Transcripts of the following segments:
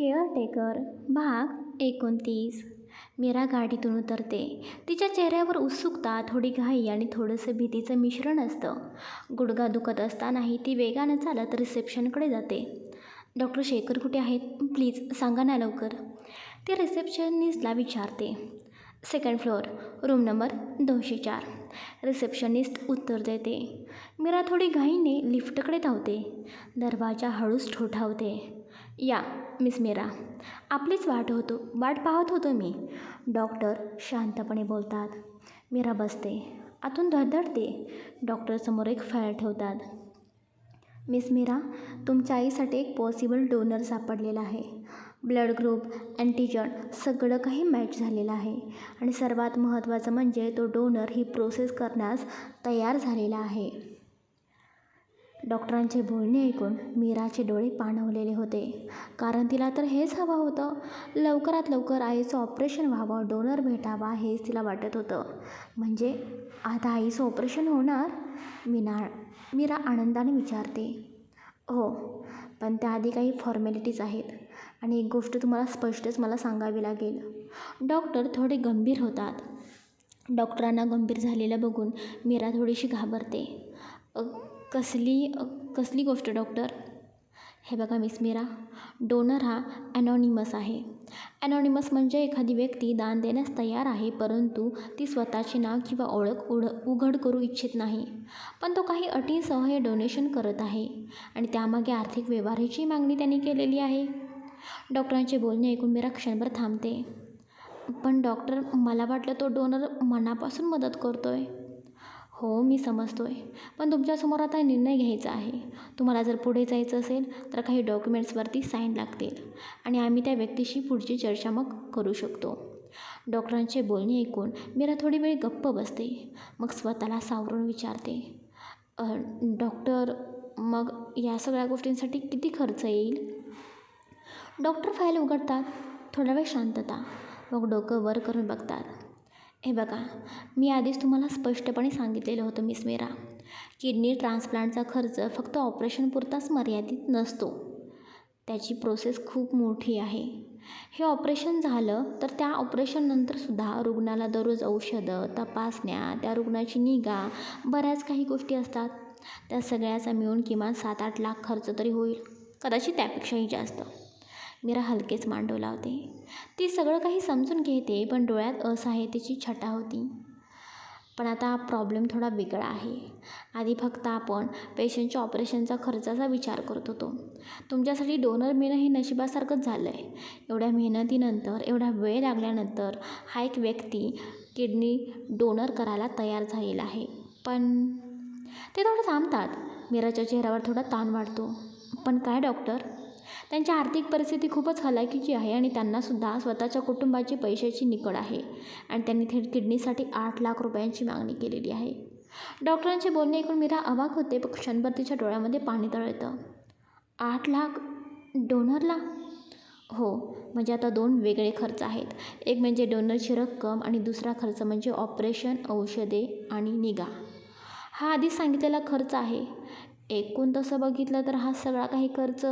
Caretaker भाग एकोणतीस. मीरा गाडीतून उतरते. तिच्या चेहऱ्यावर उत्सुकता थोडी घाई आणि थोडंसं भीतीचं मिश्रण असतं. गुडघा दुखत असतानाही ती वेगानं चालत रिसेप्शनकडे जाते. डॉक्टर शेखर कुठे आहेत? प्लीज सांगा ना लवकर. ते रिसेप्शनिस्टला विचारते. सेकंड फ्लोअर रूम नंबर दोनशे चार. रिसेप्शनिस्ट उत्तर देते. मीरा थोडी घाईने लिफ्टकडे धावते. दरवाजा हळूच ठोठावते. या मिस मीरा. आपलीच वाट होतो वाट पाहत होतो मी. डॉक्टर शांतपणे बोलतात मीरा बसते. आतून धडधडते. डॉक्टर समोर एक फाईल ठेवतात. मिस मीरा तुमच्या आईसाठी एक पॉसिबल डोनर सापडलेला आहे. ब्लड ग्रुप अँटीजन सगळं काही मॅच झालेलं आहे. आणि सर्वात महत्त्वाचं म्हणजे तो डोनर ही प्रोसेस करण्यास तयार झालेला आहे. डॉक्टरांचे बोलणे ऐकून मीराचे डोळे पाणवलेले होते. कारण तिला तर हेच हवं होतं. लवकरात लवकर आईचं ऑपरेशन व्हावं डोनर भेटावा हेच तिला वाटत होतं. म्हणजे आता आईचं ऑपरेशन होणार? मीना मीरा आनंदाने विचारते. हो पण त्याआधी काही फॉर्मॅलिटीज आहेत. आणि एक गोष्ट तुम्हाला स्पष्टच मला सांगावी लागेल. डॉक्टर थोडे गंभीर होतात. डॉक्टरांना गंभीर झालेलं बघून मीरा थोडीशी घाबरते. कसली कसली गोष्ट डॉक्टर? हे बघा मिस मीरा डोनर हा ॲनॉनिमस आहे. ॲनॉनिमस म्हणजे एखादी व्यक्ती दान देण्यास तयार आहे परंतु ती स्वतःचे नाव किंवा ओळख उड उघड करू इच्छित नाही. पण तो काही अटीसह हे डोनेशन करत आहे आणि त्यामागे आर्थिक व्यवहाराची मागणी त्यांनी केलेली आहे. डॉक्टरांचे बोलणे ऐकून मीरा क्षणभर थांबते. पण डॉक्टर मला वाटलं तो डोनर मनापासून मदत करतो आहे हो मी समजतो आहे पण तुमच्यासमोर आता निर्णय घ्यायचा आहे. तुम्हाला जर पुढे जायचं असेल तर काही डॉक्युमेंट्सवरती साईन लागतील. आणि आम्ही त्या व्यक्तीशी पुढची चर्चा मग करू शकतो. डॉक्टरांचे बोलणे ऐकून मीरा थोडी वेळ गप्प बसते. मग स्वतःला सावरून विचारते. डॉक्टर मग या सगळ्या गोष्टींसाठी किती खर्च येईल? डॉक्टर फाईल उघडतात. थोडा वेळ शांतता. मग डोकं वर करून बघतात. हे बघा मी आधीच तुम्हाला स्पष्टपणे सांगितलेलं होतं मिस मेरा. किडनी ट्रान्सप्लांटचा खर्च फक्त ऑपरेशनपुरताच मर्यादित नसतो. त्याची प्रोसेस खूप मोठी आहे. हे ऑपरेशन झालं तर त्या ऑपरेशननंतरसुद्धा रुग्णाला दररोज औषधं तपासण्या त्या रुग्णाची निगा बऱ्याच काही गोष्टी असतात. त्या सगळ्याचा मिळून किमान सात आठ लाख खर्च तरी होईल. कदाचित त्यापेक्षाही जास्त. मीरा हलकेच मांडव लावते ती सगळं काही समजून घेते पण डोळ्यात असहायतेची छटा होती. पण आता प्रॉब्लेम थोडा वेगळा आहे. आधी फक्त आपण पेशंटच्या ऑपरेशनचा खर्चाचा विचार करत होतो. तुमच्यासाठी डोनर मिळणं हे नशिबासारखंच झालं आहे एवढ्या मेहनतीनंतर एवढा वेळ लागल्यानंतर हा एक व्यक्ती किडनी डोनर करायला तयार झालेला आहे. पण ते थोडं थांबतात. मीराच्या चेहऱ्यावर थोडा ताण वाढतो. पण काय डॉक्टर त्यांची आर्थिक परिस्थिती खूपच हलाखीची आहे आणि त्यांनासुद्धा स्वतःच्या कुटुंबाची पैशाची निकड आहे. आणि त्यांनी थेट किडनीसाठी आठ लाख रुपयांची मागणी केलेली आहे. डॉक्टरांचे बोलणे ऐकून मीरा अवाक होते पण क्षणभर तिच्या डोळ्यामध्ये पाणी तळतं. आठ लाख? डोनरला? हो म्हणजे आता दोन वेगळे खर्च आहेत. एक म्हणजे डोनरची रक्कम आणि दुसरा खर्च म्हणजे ऑपरेशन औषधे आणि निगा. हा आधीच सांगितलेला खर्च आहे. एकूण तसं बघितलं तर हा सगळा काही खर्च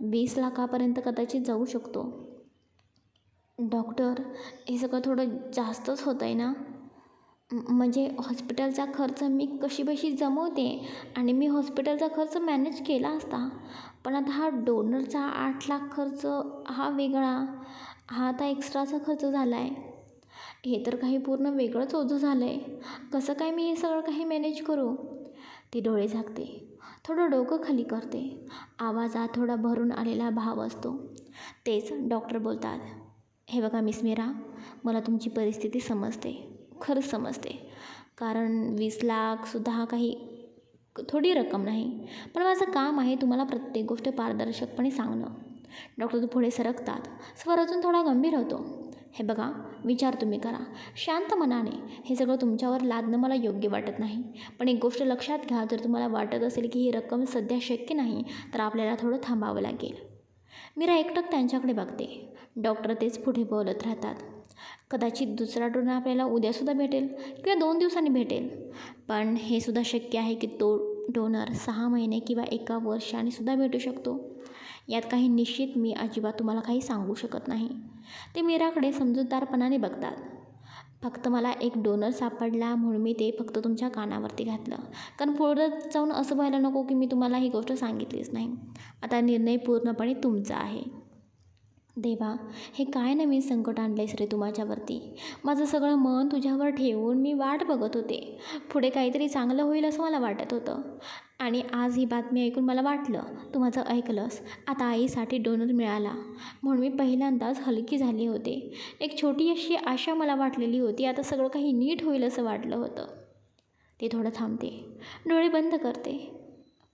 वीस लाखापर्यंत कदाचित जाऊ शकतो. डॉक्टर हे सगळं थोडं जास्तच होतं आहे ना म्हणजे हॉस्पिटलचा खर्च मी कशीबशी जमवते आणि मी हॉस्पिटलचा खर्च मॅनेज केला असता पण आता हा डोनरचा आठ लाख खर्च हा वेगळा हा आता एक्स्ट्राचा खर्च झाला आहे हे तर काही पूर्ण वेगळंच ओझं झालं आहे कसं काय मी हे सगळं काही मॅनेज करू? ती डोळे झाकते. थोडं डोकं खाली करते. आवाजात थोडा भरून आलेला भाव असतो. तेच डॉक्टर बोलतात हे बघा मिस मीरा मला तुमची परिस्थिती समजते. खरंच समजते. कारण वीस लाखसुद्धा हा काही थोडी रक्कम नाही. पण माझं काम आहे तुम्हाला प्रत्येक गोष्ट पारदर्शकपणे सांगणं. डॉक्टर तू पुढे सरकतात. स्वर अजून थोडा गंभीर होतो. हे बघा विचार तुम्ही करा. शांत मनाने हे सगळं तुमच्यावर लादणं मला योग्य वाटत नाही. पण एक गोष्ट लक्षात घ्या जर तुम्हाला वाटत असेल की ही रक्कम सध्या शक्य नाही तर आपल्याला थोडं थांबावं लागेल. मीरा एकटक त्यांच्याकडे बघते. डॉक्टर तेच पुढे बोलत राहतात. कदाचित दुसरा डोनर आपल्याला उद्यासुद्धा भेटेल किंवा दोन दिवसांनी भेटेल. पण हे सुद्धा शक्य आहे की तो डोनर सहा महिने किंवा एका वर्षाने सुद्धा भेटू शकतो. यात काही निश्चित मी अजिबात तुम्हाला काही सांगू शकत नाही. ते मीराकडे समजूतदारपणाने बघतात. फक्त मला एक डोनर सापडला म्हणून मी ते फक्त तुमच्या कानावरती घातलं. कारण पुढं जाऊन असं व्हायला नको की मी तुम्हाला ही गोष्ट सांगितलीच नाही. आता निर्णय पूर्णपणे तुमचा आहे. देवा हे काय नवीन संकट आणलेस रे तू माझ्यावरती? माझं सगळं मन तुझ्यावर ठेवून मी वाट बघत होते. पुढे काहीतरी चांगलं होईल असं मला वाटत होतं. आणि आज ही बातमी ऐकून मला वाटलं तू माझं ऐकलंस आता आईसाठी डोनर मिळाला. म्हणून मी पहिल्यांदाच हलकी झाली होते. एक छोटी अशी आशा मला वाटलेली होती आता सगळं काही नीट होईल असं वाटलं होतं. ते थोडं थांबते. डोळे बंद करते.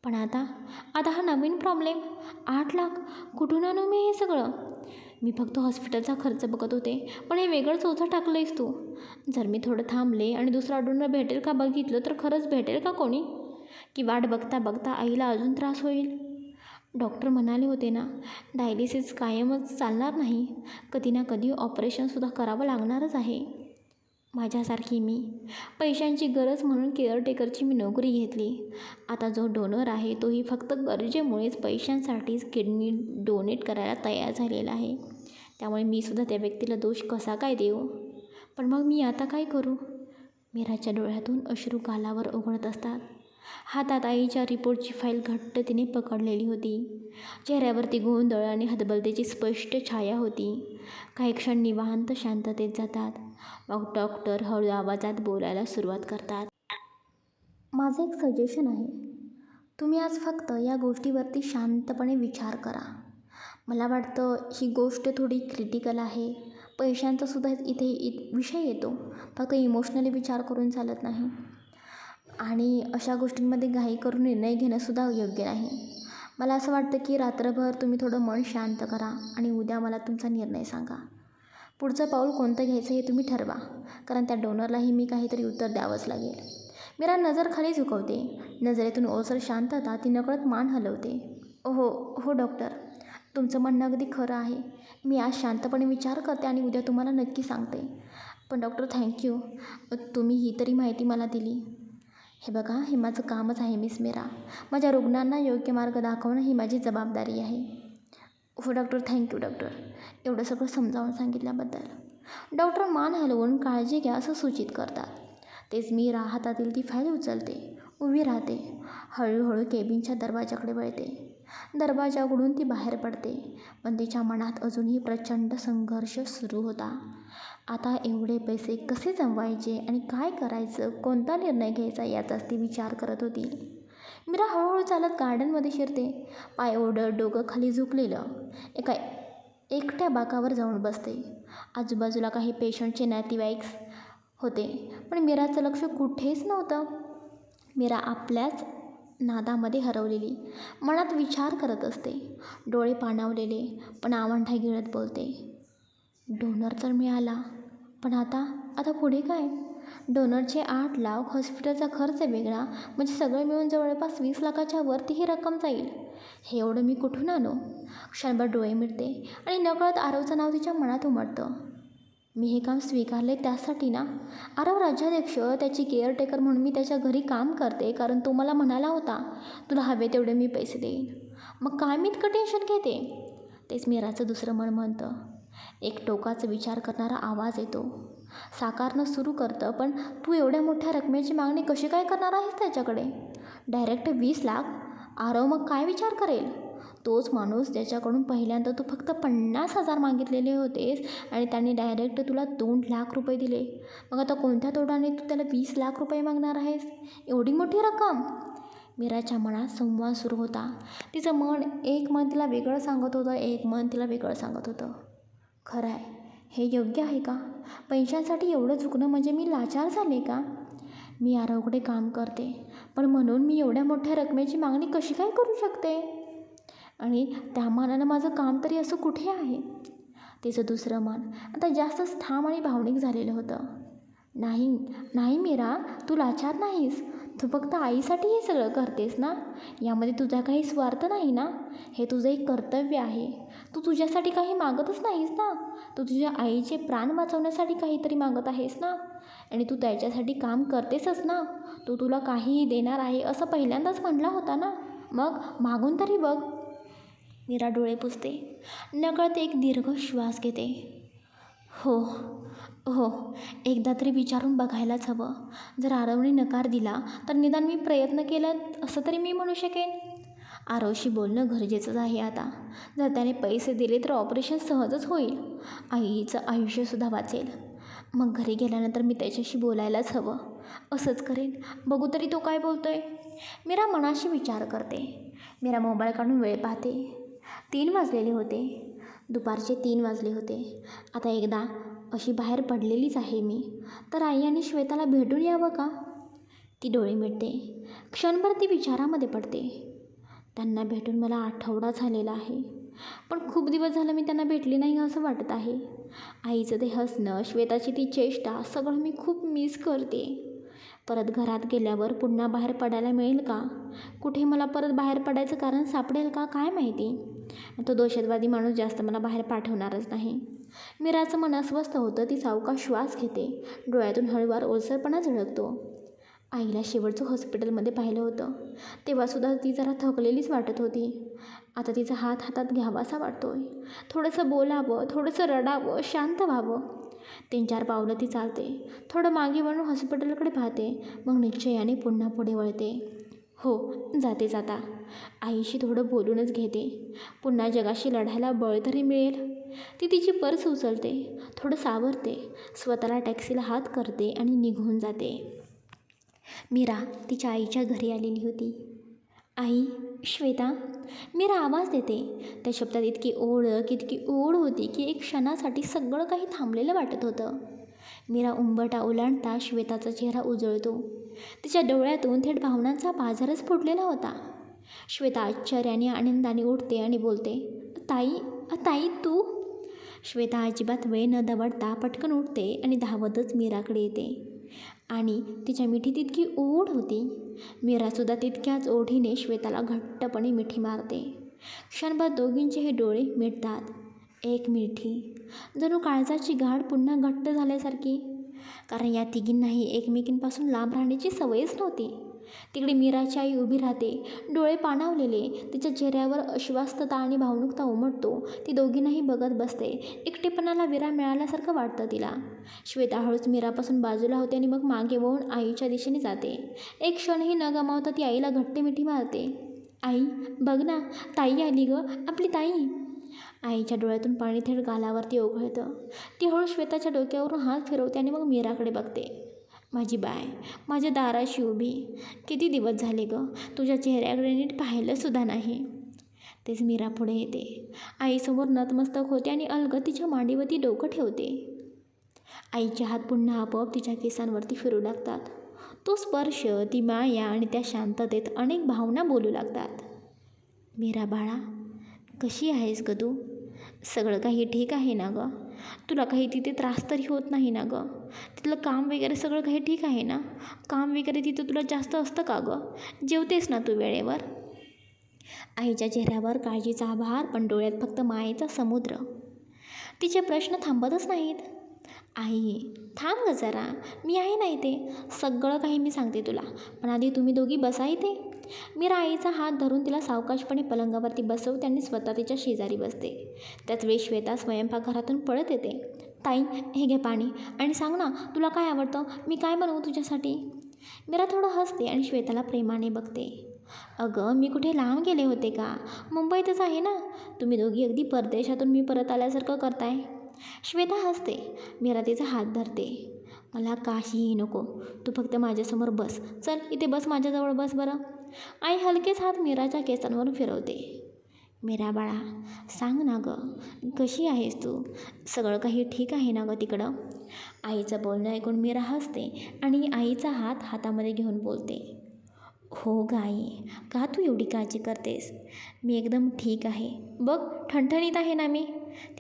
पण आता आता हा नवीन प्रॉब्लेम आठ लाख कुठून आणू मी हे सगळं? मी फक्त हॉस्पिटलचा खर्च बघत होते पण हे वेगळंच ओझं टाकलं आहेस तू. जर मी थोडं थांबले आणि दुसरा डोनर भेटेल का बघितलं तर खरंच भेटेल का कोणी? की वाट बघता बघता आईला अजून त्रास होईल? डॉक्टर म्हणाले होते ना डायलिसिस कायमच चालणार नाही. कधी ना कधी ऑपरेशनसुद्धा करावं लागणारच आहे. माझ्यासारखी मी. पैशांची गरज म्हणून केअरटेकरची मी नोकरी घेतली. आता जो डोनर आहे तोही फक्त गरजेमुळेच पैशांसाठीच किडनी डोनेट करायला तयार झालेला आहे. त्यामुळे मी सुद्धा त्या व्यक्तीला दोष कसा काय देऊ? पण मग मी आता काय करू? मीराच्या डोळ्यातून अश्रू गालावर उघडत असतात. हातात आईच्या रिपोर्टची फाईल घट्ट तिने पकडलेली होती. चेहऱ्यावरती गोंधळ आणि हतबलतेची स्पष्ट छाया होती. काही क्षण निवांत शांततेत जातात. मग डॉक्टर हळू आवाजात बोलायला सुरुवात करतात. माझं एक सजेशन आहे. तुम्ही आज फक्त या गोष्टीवरती शांतपणे विचार करा. मला वाटतं ही गोष्ट थोडी क्रिटिकल आहे. पैशांचा सुद्धा इथे इत विषय येतो. फक्त इमोशनली विचार करून चालत नाही. आणि अशा गोष्टींमध्ये घाई करून निर्णय घेणंसुद्धा योग्य नाही. मला असं वाटतं की रात्रभर तुम्ही थोडं मन शांत करा आणि उद्या मला तुमचा निर्णय सांगा. पुढचं पाऊल कोणतं घ्यायचं हे तुम्ही ठरवा. कारण त्या डोनरलाही मी काहीतरी उत्तर द्यावंच लागेल. मीरा नजर खाली झुकवते. नजरेतून ओसर शांतता ती नकळत मान हलवते. हो हो डॉक्टर. तुमचं म्हणणं अगदी खरं आहे. मी आज शांतपणे विचार करते आणि उद्या तुम्हाला नक्की सांगते. पण डॉक्टर थँक्यू तुम्ही ही तरी माहिती मला दिली. हे बघा हे माझं कामच आहे मिस मीरा. माझ्या रुग्णांना योग्य मार्ग दाखवणं ही माझी जबाबदारी आहे. हो डॉक्टर थँक्यू डॉक्टर एवढं सगळं समजावून सांगितल्याबद्दल. डॉक्टर मान हलवून काळजी घ्या असं सूचित करतात. तेच मी हातातील ती फाईल उचलते उभी राहते. हळूहळू केबिनच्या दरवाजाकडे वळते. दरवाजा उघडून ती बाहेर पडते पण तिच्या मनात अजूनही प्रचंड संघर्ष सुरू होता. आता एवढे पैसे कसे जमवायचे आणि काय करायचं कोणता निर्णय घ्यायचा याचाच ती विचार करत होती. मीरा हळूहळू चालत गार्डनमध्ये शिरते. पाय ओढत डोकं खाली झुकलेलं. एका एकट्या बाकावर जाऊन बसते. आजूबाजूला काही पेशंटचे नातेवाईक्स होते. पण मीराचं लक्ष कुठेच नव्हतं. मीरा आपल्याच नादामध्ये हरवलेली. मनात विचार करत असते. डोळे पाणावलेले पण आवंढा गिळत बोलते. डोनर तर मिळाला. पण आता आता पुढे काय? डोनरचे आठ लाख हॉस्पिटलचा खर्च वेगळा म्हणजे सगळं मिळून जवळपास वीस लाखाच्या वरती ही रक्कम जाईल. हे एवढं मी कुठून आणू? क्षणभर डोळे मिळते आणि नकळत आरवचं नाव तिच्या मनात उमटतं. मी हे काम स्वीकारले त्यासाठी ना? आरव राज्याध्यक्ष त्याची केअरटेकर म्हणून मी त्याच्या घरी काम करते कारण तो मला म्हणाला होता तुला हवे तेवढे मी पैसे देईन. मग काय मी इतकं टेन्शन घेते? तेच मीराचं दुसरं मन म्हणतं. एक टोकाचा विचार करणारा आवाज येतो. साकारणं सुरू करतं पण तू एवढ्या मोठ्या रकमेची मागणी कशी काय करणार आहेस त्याच्याकडे? डायरेक्ट वीस लाख? आरव मग काय विचार करेल? तोच माणूस ज्याच्याकडून पहिल्यांदा तू फक्त पन्नास हजार मागितलेले होतेस आणि त्याने डायरेक्ट तुला दोन लाख रुपये दिले. मग आता कोणत्या तोडाने तू त्याला वीस लाख रुपये मागणार आहेस? एवढी मोठी रक्कम? मीराच्या मनात संवाद सुरू होता. तिचं मन एक मन तिला वेगळं सांगत होतं एक मन तिला वेगळं सांगत होतं. खरं आहे हे योग्य आहे का? पैशांसाठी एवढं चुकणं म्हणजे मी लाचार झाले का? मी आरवकडे काम करते पण म्हणून मी एवढ्या मोठ्या रकमेची मागणी कशी काय करू शकते? आणि त्या मानानं माझं काम तरी असं कुठे आहे? तिचं दुसरं मन आता जास्तच ठाम आणि भावनिक झालेलं होतं. नाही नाही मीरा तू लाचार नाहीस. तू फक्त आईसाठी हे सगळं करतेस ना? यामध्ये तुझा काही स्वार्थ नाही ना? हे तुझं एक कर्तव्य आहे. तू तुझ्यासाठी काही मागतच नाहीस ना? तू तुझ्या आईचे प्राण वाचवण्यासाठी काहीतरी मागत आहेस ना? आणि तू त्याच्यासाठी काम करतेसच ना? तो तुला काहीही देणार आहे असं पहिल्यांदाच म्हटला होता ना? मग मागून तरी बघ. मीरा डोळे पुसते. नकळत एक दीर्घ श्वास घेते. हो हो एकदा तरी विचारून बघायलाच हवं. जर आरवने नकार दिला तर निदान मी प्रयत्न केला असं तरी मी म्हणू शकेन. आरोशी बोलणं गरजेचंच आहे आता. जर त्याने पैसे दिले तर ऑपरेशन सहजच होईल. आईचं आयुष्यसुद्धा वाचेल. मग घरी गेल्यानंतर मी त्याच्याशी बोलायलाच हवं. असंच करेन. बघू तरी तो काय बोलतो आहे मीरा मनाशी विचार करते. मीरा मोबाईल काढून वेळ पाहते. तीन वाजलेले होते. दुपारचे तीन वाजले होते. आता एकदा अशी बाहेर पडलेलीच आहे मी. तर आई आणि श्वेताला भेटून यावं का? ती डोळे मिटते. क्षणभर ती विचारामध्ये पडते. त्यांना भेटून मला आठवडा झालेला आहे. पण खूप दिवस झालं मी त्यांना भेटली नाही असं वाटत आहे. आईचं ते हसणं श्वेताची ती चेष्टा सगळं मी खूप मिस करते. परत घरात गेल्यावर पुन्हा बाहेर पडायला मिळेल का? कुठे मला परत बाहेर पडायचं कारण सापडेल का? काय माहिती? तो दहशतवादी माणूस जास्त मला बाहेर पाठवणारच नाही. मीराचं मन अस्वस्थ होतं ती सावका श्वास घेते. डोळ्यातून हळूवार ओलसरपणा झळकतो. आईला शेवटचं हॉस्पिटलमध्ये पाहिलं होतं. तेव्हासुद्धा ती जरा थकलेलीच वाटत होती. आता तिचा हात हातात घ्यावासा आहे थोडंसं बोलावं थोडंसं रडावं शांत व्हावं. तीन चार पावलं ती चालते. थोडं मागे वळून हॉस्पिटलकडे पाहते. मग निश्चयाने पुन्हा पुढे वळते. हो जाते जाता. आईशी थोडं बोलूनच घेते. पुन्हा जगाशी लढायला बळ तरी मिळेल. ती तिची पर्स उचलते. थोडं सावरते. स्वतःला टॅक्सीला हात करते आणि निघून जाते. मीरा तिच्या आईच्या घरी आलेली होती. आई श्वेता मीरा आवाज देते. त्या शब्दात इतकी ओळख इतकी ओढ होती की एक क्षणासाठी सगळं काही थांबलेलं वाटत होतं. मीरा उंबटा ओलांडता श्वेताचा चेहरा उजळतो. तिच्या डोळ्यातून थेट भावनांचा बाजारच फुटलेला होता. श्वेता आश्चर्याने आनंदाने उठते आणि बोलते ताई ताई तू? श्वेता अजिबात वेळ न दवडता पटकन उठते आणि धावतच मीराकडे येते. आणि तिच्या मिठीत इतकी ओढ होती. मीरासुद्धा तितक्याच ओढीने श्वेताला घट्टपणे मिठी मारते. क्षणभर दोघींचे हे डोळे मिटतात. एक मिठी. जणू काळजाची गाठ पुन्हा घट्ट झाल्यासारखी. कारण या तिघींनाही एकमेकींपासून लांब राहण्याची सवयच नव्हती. तिकडे मीराची आई उभी राहते. डोळे पाणावलेले. तिच्या चेहऱ्यावर अश्वास्तता आणि भावनुकता उमटतो. ती दोघींनाही बघत बसते. एकटेपणाला विराम मिळाल्यासारखं वाटतं तिला. श्वेता हळूच मीरापासून बाजूला होते आणि मग मागे वळून आईच्या दिशेने जाते. एक क्षणही न गमावता ती आईला घट्ट मिठी मारते. आई बघ ना ताई आली ग आपली ताई. आईच्या डोळ्यातून पाणी थेट गालावरती ओघळतं. ती हळू श्वेताच्या डोक्यावरून हात फिरवते आणि मग मीराकडे बघते. माझी बाय माझ्या दाराशी उभी. किती दिवस झाले गं तुझ्या चेहऱ्याकडे नीट पाहिलंसुद्धा नाही. तेच मीरा पुढे येते. आईसमोर नतमस्तक होते आणि अलगद तिच्या मांडीवरती डोकं ठेवते. आईच्या हात पुन्हा आपोआप तिच्या केसांवरती फिरू लागतात. तो स्पर्श ती माया आणि त्या शांततेत अनेक भावना बोलू लागतात. मीरा बाळा कशी आहेस ग तू? सगळं काही ठीक आहे ना गं? तुला काही तिथे त्रास तरी होत नाही ना गं? तिथलं काम वगैरे सगळं काही ठीक आहे ना? काम वगैरे तिथं तुला जास्त असतं का गं? जेवतेस ना तू वेळेवर? आईच्या चेहऱ्यावर काळजीचा आभार पण डोळ्यात फक्त मायेचा समुद्र. तिचे प्रश्न थांबतच नाहीत. आई थांब ग जरा. मी आहे ना इथे. सगळं काही मी सांगते तुला. पण आधी तुम्ही दोघी बसा इथे. मीरा आईचा हात धरून तिला सावकाशपणे पलंगावरती बसवते आणि स्वतः तिच्या शेजारी बसते. त्याच वेळी श्वेता स्वयंपाकघरातून पळत येते. ताई हे घे पाणी. आणि सांग ना तुला काय आवडतं? मी काय बनवू तुझ्यासाठी? मीरा थोडं हसते आणि श्वेताला प्रेमाने बघते. अगं मी कुठे लांब गेले होते का? मुंबईतच आहे ना? तुम्ही दोघी अगदी परदेशातून मी परत आल्यासारखं करताय. श्वेता हसते. मीरा तिचा हात धरते. मला काहीही नको. तू फक्त माझ्यासमोर बस. चल इथे बस माझ्याजवळ बस बरं. आई हलकेच हात मीराच्या केसांवरून फिरवते. मीरा बाळा सांग ना गं कशी आहेस तू? सगळं काही ठीक आहे ना गं तिकडं? आईचं बोलणं ऐकून मीरा हसते आणि आईचा हात हातामध्ये घेऊन बोलते. हो गाई का तू एवढी काळजी करतेस? मी एकदम ठीक आहे. बघ ठणठणीत आहे ना मी?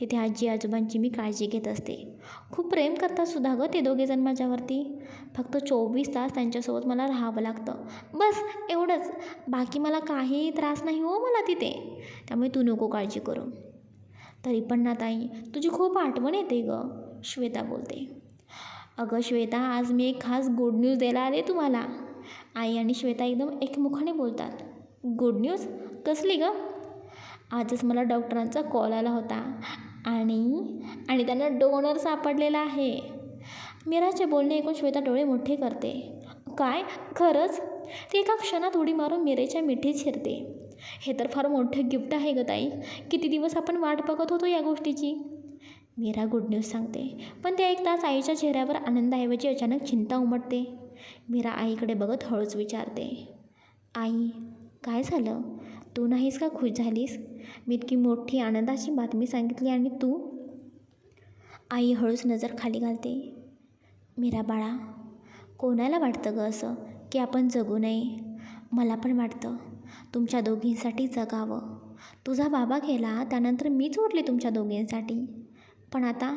तिथे आजी आजोबांची मी काळजी घेत असते. खूप प्रेम करतात सुद्धा गं ते दोघेजण माझ्यावरती. फक्त चोवीस तास त्यांच्यासोबत मला राहावं लागतं. बस एवढंच. बाकी मला काही त्रास नाही हो मला तिथे. त्यामुळे तू नको काळजी करू. तरी पण ना ताई तुझी खूप आठवण येते गं श्वेता बोलते. अगं श्वेता आज मी एक खास गुड न्यूज द्यायला आले तुम्हाला. आई आणि श्वेता एकदम एकमुखाने बोलतात. गुड न्यूज कसली गं? आजच मला डॉक्टरांचा कॉल आला होता. आणि आणि त्यांना डोनर सापडलेला आहे. मीराचे बोलणे ऐकून श्वेता डोळे मोठे करते. काय? खरंच? ती एका क्षणात उडी मारून मीरेच्या मिठीत शिरते. हे तर फार मोठं गिफ्ट आहे ग ताई. किती दिवस आपण वाट बघत होतो या गोष्टीची? मीरा गुड न्यूज सांगते. पण ते ऐकताच आईच्या चेहऱ्यावर आनंदाऐवजी अचानक चिंता उमटते. मीरा आईकडे बघत हळूच विचारते. आई काय झालं? तू नाहीस का खुश झालीस? मी इतकी मोठी आनंदाची बातमी सांगितली आणि तू? आई हळूच नजर खाली घालते. मीरा बाळा कोणाला वाटतं गं असं की आपण जगू नये? मला पण वाटतं. तुमच्या दोघींसाठी जगावं. तुझा बाबा गेला त्यानंतर मीच उरले तुमच्या दोघींसाठी. पण आता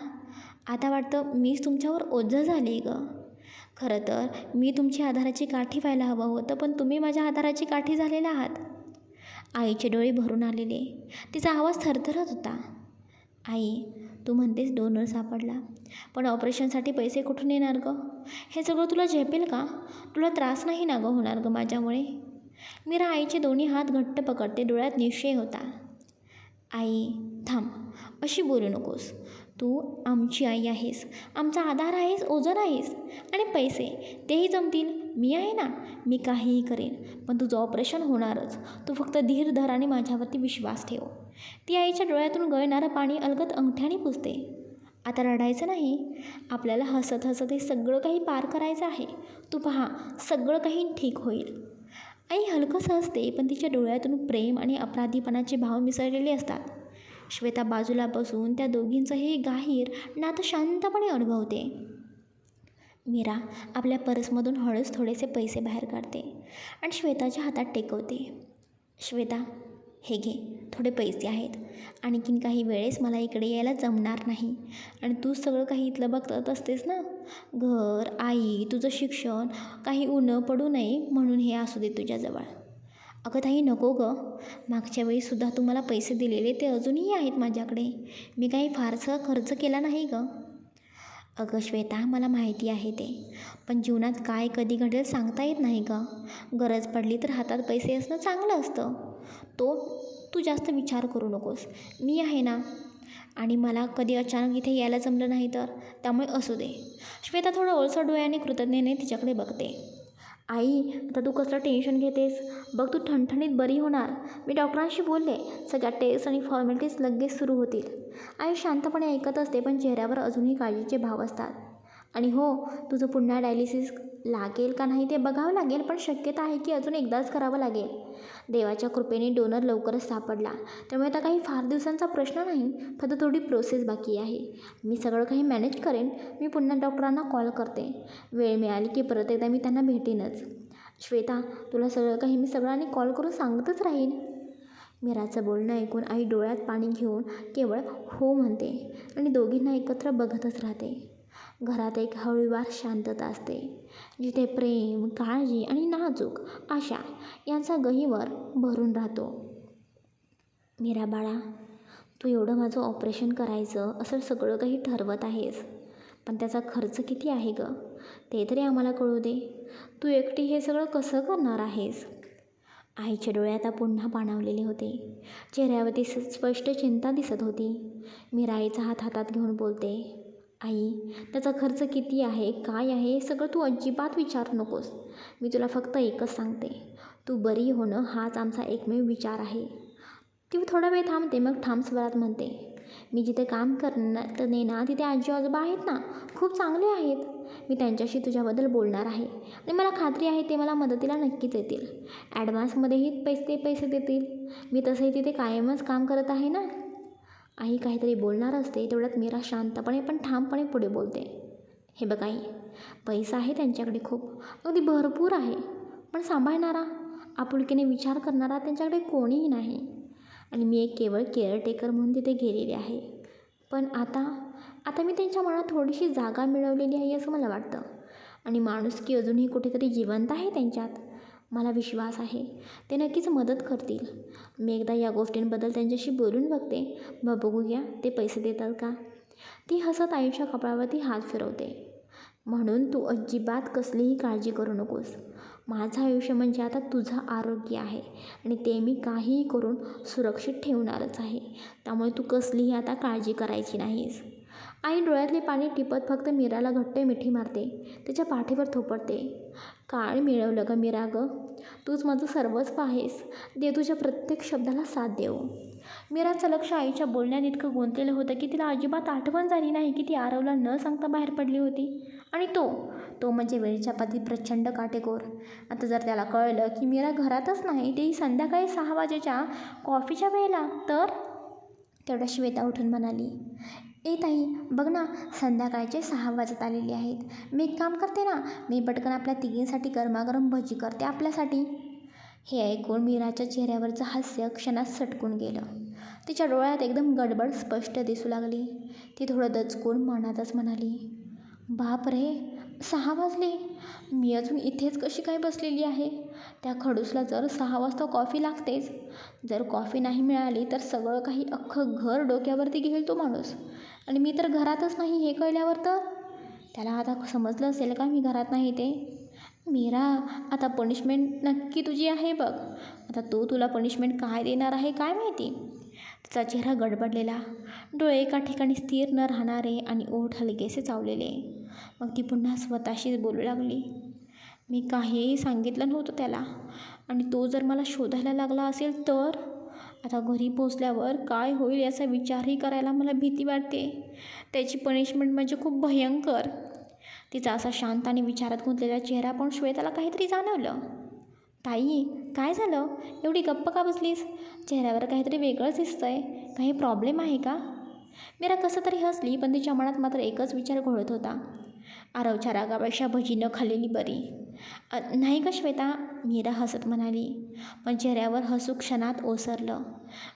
आता वाटतं मीच तुमच्यावर ओझं झाली गं. खरं तर मी तुमची आधाराची काठी व्हायला हवं होतं पण तुम्ही माझ्या आधाराची काठी झालेला आहात. आईचे डोळे भरून आलेले. तिचा आवाज थरथरत होता. आई तू म्हणतेस डोनर सापडला. पण ऑपरेशनसाठी पैसे कुठून येणार गं? हे सगळं तुला झेपेल का? तुला त्रास नाही ना गं होणार गं माझ्यामुळे? मीरा आईचे दोन्ही हात घट्ट पकडते डोळ्यात निश्चय होता. आई थांब. अशी बोलू नकोस. तू आमची आई आहेस. आमचा आधार आहेस ओझर आहेस आणि पैसे तेही जमतील. मी आहे ना मी काहीही करेन पण तुझं ऑपरेशन होणारच. तू फक्त धीर धर आणि माझ्यावरती विश्वास ठेव. ती आईच्या डोळ्यातून गळणारं पाणी अलगत अंगठ्याने पुसते. आता रडायचं नाही. आपल्याला हसत हसत हे सगळं काही पार करायचं आहे. तू पहा सगळं काही ठीक होईल. आई हलकंसं हसते पण तिच्या डोळ्यातून प्रेम आणि अपराधीपणाचे भाव मिसळलेले असतात. श्वेता बाजूला बसून त्या दोघींचं हे गाहीर नातं शांतपणे अनुभवते. मीरा आपल्या पर्समधून हळूच थोडेसे पैसे बाहेर काढते आणि श्वेताच्या हातात टेकवते. श्वेता हे घे. थोडे पैसे आहेत. आणखीन काही वेळेस मला इकडे यायला जमणार नाही. आणि तू सगळं काही इथलं बघत असतेस ना? घर आई तुझं शिक्षण काही उन्हं पडू नये म्हणून हे असू दे तुझ्याजवळ. अगं ताई नको गं. मागच्या वेळीसुद्धा तू मला पैसे दिलेले ते अजूनही आहेत माझ्याकडे. मी काही फारसा खर्च केला नाही गं. अगं श्वेता मला माहिती आहे ते. पण जीवनात काय कधी घडेल सांगता येत नाही गं. गरज पडली तर हातात पैसे असणं चांगलं असतं. तो तू जास्त विचार करू नकोस. मी आहे ना? आणि मला कधी अचानक इथे यायला जमलं नाही तर? त्यामुळे असू दे. श्वेता थोडं ओलसर डोळ्याने कृतज्ञतेने तिच्याकडे बघते. आई आता तू कसलं टेन्शन घेतेस? बघ तू ठणठणीत बरी होणार. मी डॉक्टरांशी बोलले. सगळ्या टेस्ट आणि फॉर्मॅलिटीज लगेच सुरू होतील. आई शांतपणे ऐकत असते पण चेहऱ्यावर अजूनही काळजीचे भाव असतात. आणि हो तुझं पुन्हा डायलिसिस लागेल का नाही ते बघावं लागेल पण शक्यता आहे की अजून एकदाच करावं लागेल. देवाच्या कृपेने डोनर लवकरच सापडला. त्यामुळे आता काही फार दिवसांचा प्रश्न नाही फक्त थोडी प्रोसेस बाकी आहे. मी सगळं काही मॅनेज करेन मी पुन्हा डॉक्टरांना कॉल करते. वेळ मिळाली की परत एकदा मी त्यांना भेटेनच. श्वेता तुला सगळं काही मी सगळ्यांनी कॉल करून सांगतच राहीन. मीराचं बोलणं ऐकून आई डोळ्यात पाणी घेऊन केवळ हो म्हणते आणि दोघींना एकत्र बघतच राहते. घरात एक हळूवार शांतता असते जिथे प्रेम काळजी आणि नाजूक आशा यांचा गहिवर भरून राहतो. मीरा बाळा तू एवढं माझं ऑपरेशन करायचं असं सगळं काही ठरवत आहेस पण त्याचा खर्च किती आहे गं? ते तरी आम्हाला कळू दे. तू एकटी हे सगळं कसं करणार आहेस? आईच्या डोळे आता पुन्हा पाणावलेले होते. चेहऱ्यावरती स- स्पष्ट चिंता दिसत होती. मी राईचा हात हातात घेऊन बोलते आई त्याचा खर्च किती आहे काय आहे हे सगळं तू अजिबात विचारू नकोस. मी तुला फक्त एकच सांगते तू बरी होणं हाच आमचा एकमेव विचार आहे. ती थोडा वेळ थांबते मग ठाम स्वरात म्हणते. मी जिथे काम करण्यात ना तिथे आजी आजोबा आहेत ना खूप चांगले आहेत. मी त्यांच्याशी तुझ्याबद्दल बोलणार आहे. आणि मला खात्री आहे ते मला मदतीला नक्कीच येतील. ॲडव्हान्समध्येही पैसे पैसे देतील. मी तसंही तिथे कायमच काम करत आहे ना. आई काहीतरी बोलणार असते तेवढ्यात मीरा शांतपणे पण ठामपणे पुढे बोलते. हे बघ आई पैसा आहे त्यांच्याकडे खूप. अगदी भरपूर आहे. पण सांभाळणारा आपुलकीने विचार करणारा त्यांच्याकडे कोणीही नाही. आणि मी एक केवळ केअरटेकर म्हणून तिथे गेलेले आहे. पण आता आता मी त्यांच्या मनात थोडीशी जागा मिळवलेली आहे असं मला वाटतं. आणि माणुसकी अजूनही कुठेतरी जिवंत आहे त्यांच्यात. मला विश्वास आहे. ते नक्कीच मदत करतील. मी एकदा या गोष्टींबद्दल त्यांच्याशी बोलून बघते. मग बघूया ते पैसे देतात का? ती हसत आईच्या कपाळावरती हात फिरवते. म्हणून तू अजिबात कसलीही काळजी करू नकोस. माझं आयुष्य म्हणजे आता तुझं आरोग्य आहे. आणि ते मी काहीही करून सुरक्षित ठेवणारच आहे. त्यामुळे तू कसलीही आता काळजी करायची नाहीस. आई डोळ्यातले पाणी टिपत फक्त मीराला घट्ट मिठी मारते. तिच्या पाठीवर थोपटते काय मिळवलं ग मीरा ग? तूच माझं सर्वच आहेस. दे तुझ्या प्रत्येक शब्दाला साथ देऊ. मीराचं लक्ष आईच्या बोलण्यात इतकं गुंतलेलं होतं की तिला अजिबात आठवण झाली नाही की ती आरवला न सांगता बाहेर पडली होती. आणि तो तो म्हणजे वेळच्या पाठी प्रचंड काटेकोर. आता जर त्याला कळलं की मीरा घरातच नाही तेही संध्याकाळी सहा वाजेच्या कॉफीच्या वेळेला तर? तेवढ्या श्वेता उठून म्हणाली ए ताई बघ ना संध्याकाळचे सहा वाजत आलेले आहेत. मी एक काम करते ना मी पटकन आपल्या तिघींसाठी गरमागरम भजी करते आपल्यासाठी. हे ऐकून मीराच्या चेहऱ्यावरचं हास्य क्षणात सटकून गेलं. तिच्या डोळ्यात एकदम गडबड स्पष्ट दिसू लागली. ती थोडं दचकून मनातच म्हणाली बाप रे सहा वाजले. मी अजून इथेच कशी काय बसलेली आहे? त्या खडूसला जर सहा वाजता कॉफी लागतेच. जर कॉफी नाही मिळाली तर सगळं काही अख्खं घर डोक्यावरती घेईल तो माणूस. आणि मी तर घरातच नाही हे कळल्यावर तर त्याला आता समजलं असेल का मी घरात नाही ते? मीरा आता पनिशमेंट नक्की तुझी आहे बघ. आता तो तुला पनिशमेंट काय देणार आहे काय माहिती? तिचा चेहरा गडबडलेला. डोळे एका ठिकाणी स्थिर न राहणारे आणि ओठ हलकेसे चावलेले. मग ती पुन्हा स्वतःशीच बोलू लागली. मी काहीही सांगितलं नव्हतं त्याला. आणि तो जर मला शोधायला लागला असेल तर? आता घरी पोचल्यावर काय होईल याचा विचारही करायला मला भीती वाटते. त्याची पनिशमेंट म्हणजे खूप भयंकर. तिचा असा शांत आणि विचारात गुंतलेला चेहरा पण श्वेताला काहीतरी जाणवलं. ताई काय झालं? एवढी गप्प का बसलीस? चेहऱ्यावर काहीतरी वेगळंच दिसतंय. काही प्रॉब्लेम आहे का? मीरा कसं तरी हसली पण तिच्या मनात मात्र एकच विचार घोळत होता. आरवच्या रागापेक्षा भजी न खाल्लेली बरी. नाही का श्वेता? मीरा हसत म्हणाली. पण चेहऱ्यावर हसू क्षणात ओसरलं.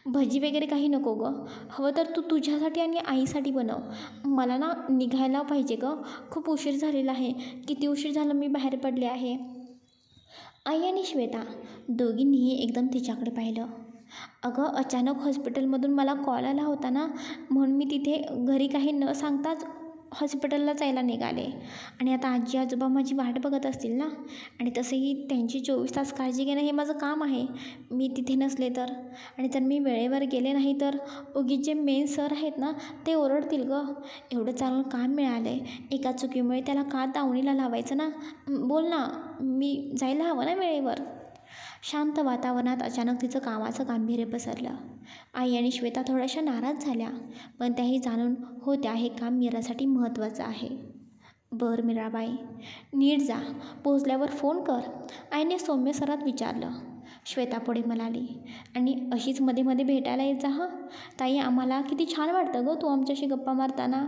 भजी वगैरे काही नको गं. हवं तर तू तुझ्यासाठी आणि आईसाठी बनव. मला ना निघायला पाहिजे गं. खूप उशीर झालेला आहे. किती उशीर झालं मी बाहेर पडले आहे? आई आणि श्वेता दोघींनीही एकदम तिच्याकडे पाहिलं. अगं अचानक हॉस्पिटलमधून मला कॉल आला होता ना? म्हणून मी तिथे घरी काही न सांगताच हॉस्पिटलला जायला निघाले. आणि आता आजी आजोबा माझी वाट बघत असतील ना? आणि तसंही त्यांची चोवीस तास काळजी घेणं हे माझं काम आहे. मी तिथे नसले तर. आणि जर मी वेळेवर गेले नाही तर? उगीच जे मेन सर आहेत ना ते ओरडतील गं. एवढं चांगलं काम मिळालं आहे एका चुकीमुळे त्याला का दावणीला लावायचं ना? बोल ना. मी जायला हवं ना वेळेवर? शांत वातावरणात अचानक तिचं कामाचं गांभीर्य पसरलं. आई आणि श्वेता थोड्याशा नाराज झाल्या पण त्याही जाणून होत्या हे काम मीरासाठी महत्त्वाचं आहे. बरं मीराबाई नीट जा पोचल्यावर फोन कर. आईने सौम्य सरात विचारलं श्वेता पुढे म्हणाली. आणि अशीच मध्ये मध्ये भेटायला येत जा हां. ताई आम्हाला किती छान वाटतं गं तू आमच्याशी गप्पा मारताना.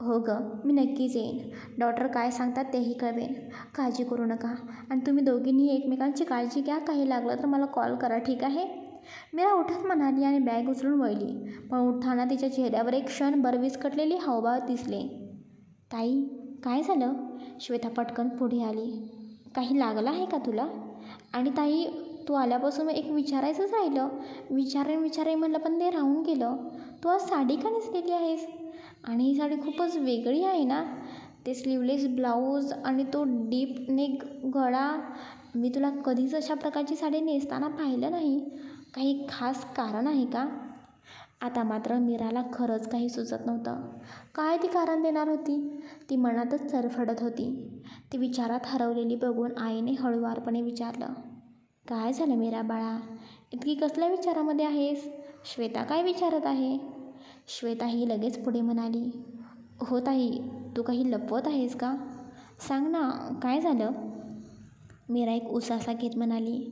हो गं मी नक्कीच येईन. डॉक्टर काय सांगतात तेही कळवेन. काळजी करू नका. आणि तुम्ही दोघींनी एकमेकांची काळजी घ्या. काही लागलं तर मला कॉल करा ठीक आहे? मीरा उठत म्हणाली आणि बॅग उचलून वळली. पण उठताना तिच्या चेहऱ्यावर एक क्षण बरवीस कटलेली हावभाव दिसले. ताई काय झालं? श्वेता पटकन पुढे आली. काही लागलं आहे का तुला? आणि ताई तू आल्यापासून एक विचारायचंच राहिलं. विचारेन विचारेन म्हटलं पण ते राहून गेलं. तू आज साडी का नेसलेली आहेस? आणि ही साडी खूपच वेगळी आहे ना? ते स्लीवलेस ब्लाऊज आणि तो डीप नेक गळा मी तुला कधीच अशा प्रकारची साडी नेसताना पाहिलं नाही. काही खास कारण आहे का? आता मात्र मीराला खरंच काही सुचत नव्हतं. काय ती कारण देणार होती? ती मनातच चरफडत होती. ती विचारात हरवलेली बघून आईने हळूवारपणे विचारलं काय झालं मीरा बाळा? इतकी कसल्या विचारामध्ये आहेस? श्वेता काय विचारत आहे? श्वेता ही लगेच पुढे म्हणाली हो ताई तू काही लपवत आहेस का? सांग ना काय झालं? मीरा एक उसासा घेत म्हणाली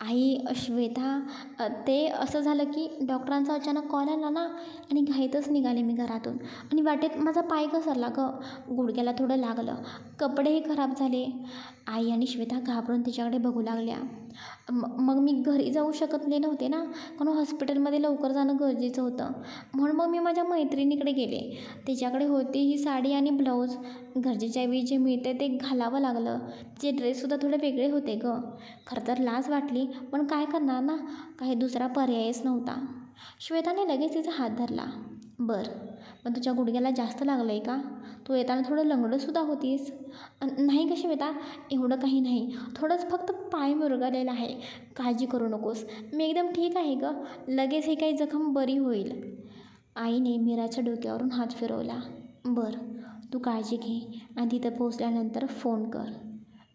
आई श्वेता ते असं झालं की डॉक्टरांचा अचानक कॉल आला ना आणि घाईतच निघाले मी घरातून आणि वाटेत माझा पाय घसरला गं. गुडघ्याला थोडं लागलं. कपडेही खराब झाले. आई आणि श्वेता घाबरून तिच्याकडे बघू लागल्या. म मग मी घरी जाऊ शकतले नव्हते ना. कारण हॉस्पिटलमध्ये लवकर जाणं गरजेचं होतं. म्हणून मग मी माझ्या मैत्रिणीकडे गेले. तिच्याकडे होती ही साडी आणि ब्लाऊज. गरजेच्या वेळी जे मिळते ते घालावं लागलं. ते ड्रेससुद्धा थोडे वेगळे होते गं. खरं तर लाज वाटली पण काय करणार ना? काही दुसरा पर्यायच नव्हता. श्वेताने लगेच तिचा हात धरला. बरं पण तुझ्या गुडघ्याला जास्त लागलं आहे का? तू येताना थोडं लंगडंसुद्धा होतीस. नाही कशी श्वेता एवढं काही नाही. थोडंच फक्त पाय मुरगळलेला आहे. काळजी करू नकोस. मी एकदम ठीक आहे गं. लगेच ही काही जखम बरी होईल. आईने मीराच्या डोक्यावरून हात फिरवला. बरं तू काळजी घे आणि तिथं पोचल्यानंतर फोन कर.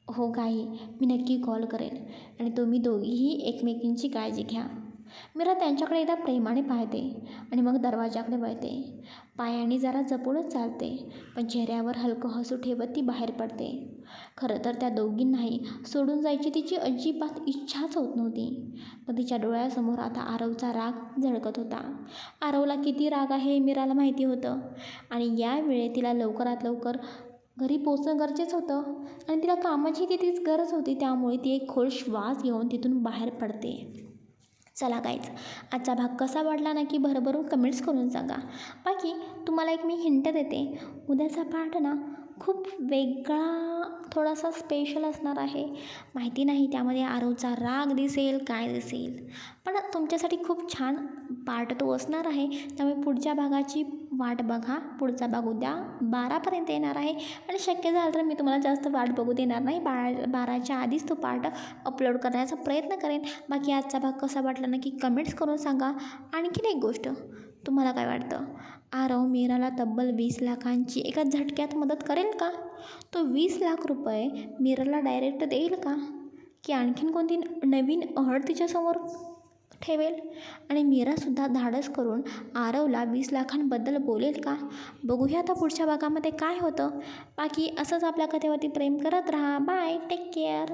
हो काही मी नक्की कॉल करेन. आणि तुम्ही दोघीही एकमेकींची काळजी घ्या. मीरा त्यांच्याकडे एकदा प्रेमाने पाहते आणि मग दरवाजाकडे वळते. पायाने जरा जपूनच चालते पण चेहऱ्यावर हलकं हसू ठेवत ती बाहेर पडते. खरं तर त्या दोघींनाही सोडून जायची तिची अजिबात इच्छाच होत नव्हती. पण तिच्या डोळ्यासमोर आता आरवचा राग झळकत होता. आरवला किती राग आहे हे मीराला माहिती होतं. आणि यावेळी तिला लवकरात लवकर घरी पोचणं गरजेचं होतं. आणि तिला कामाची तिथेच गरज होती त्यामुळे ती एक खोल श्वास घेऊन तिथून बाहेर पडते. चला काहीच आजचा भाग कसा वाटला नक्की भरभरून कमेंट्स करून सांगा. बाकी तुम्हाला एक मी हिंट देते उद्याचा पाठ ना खूप वेगळा थोडासा स्पेशल असणार आहे. माहिती नाही त्यामध्ये आरोचा राग दिसेल काय दिसेल. पण तुमच्यासाठी खूप छान पार्ट तो असणार आहे त्यामुळे पुढच्या भागाची वाट बघा. पुढचा भाग उद्या बारापर्यंत येणार आहे. आणि शक्य झालं तर मी तुम्हाला जास्त वाट बघू देणार नाही. बारा बाराच्या आधीच तो पार्ट अपलोड करण्याचा प्रयत्न करेन. बाकी आजचा भाग कसा वाटला नक्की कमेंट्स करून सांगा. आणखीन एक गोष्ट. तुम्हाला काय वाटतं? आरव मीराला तब्बल वीस लाखांची एका झटक्यात मदत करेल का? तो वीस लाख रुपये मीराला डायरेक्ट देईल का? की आणखीन कोणती नवीन अहड तिच्यासमोर? ठेवेल? आणि मीरासुद्धा धाडस करून आरवला वीस लाखांबद्दल बोलेल का? बघूया आता पुढच्या भागामध्ये काय होतं. बाकी असंच आपल्या कथेवरती प्रेम करत राहा. Bye take care